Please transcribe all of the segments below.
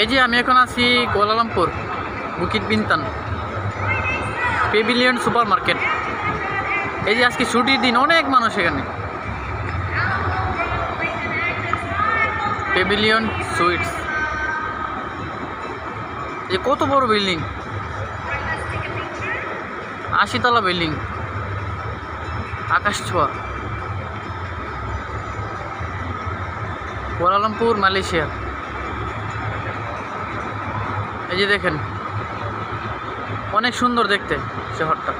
এই যে আমি এখন আছি Kuala Lumpur Bukit Bintang pavilion supermarket এই যে আজকে ছুটির দিন, অনেক মানুষ এখানে। পেভিলিয়ন সুইটস যে কত বড় বিল্ডিং আশিতলা বিল্ডিং আকাশ ছোঁয়া। Kuala Lumpur Malaysia. এই যে দেখেন অনেক সুন্দর দেখতে শহরটা।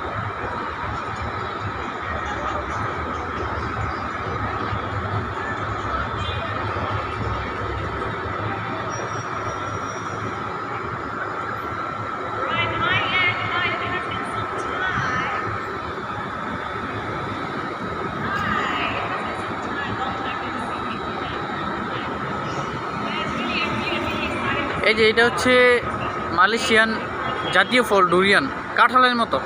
এই যে এটা হচ্ছে মালয়েশিয়ান জাতীয় ফল ডুরিয়ান, কাঁঠালের মতো।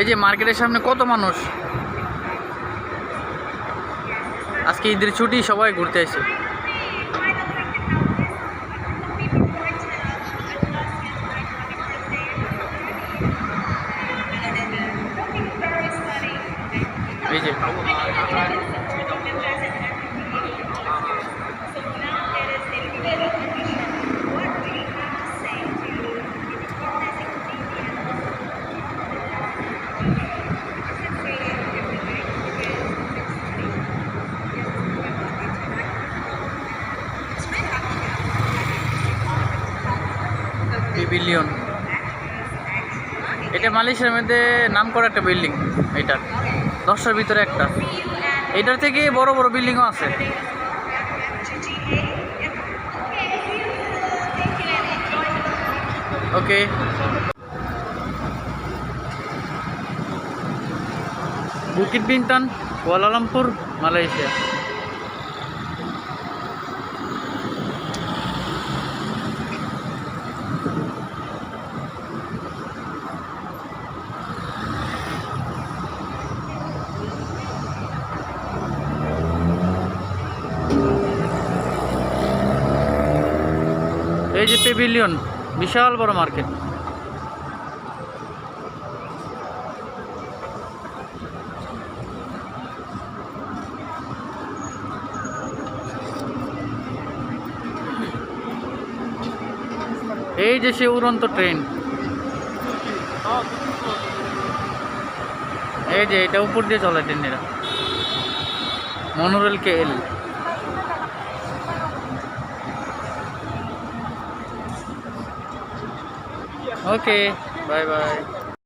এই যে মার্কেটের সামনে কত মানুষ? আজকে ঈদের ছুটি, সবাই ঘুরতে আসে। এই যে। পিভিলিয়ন এটা মালয়েশিয়ার মধ্যে নাম করা একটা বিল্ডিং এটা দশটার ভিতরে একটা। এটার থেকে বড় বড় বিল্ডিংও আছে। ওকে বুকিট বিনতান কুয়ালালামপুর মালয়েশিয়া এই যে পেভিলিয়ন বিশাল বড় মার্কেট এই যে সে উড়ন্ত ট্রেন এই যে এটা উপর দিয়ে চলে ট্রেনেরা monorail K L Okay. Bye bye.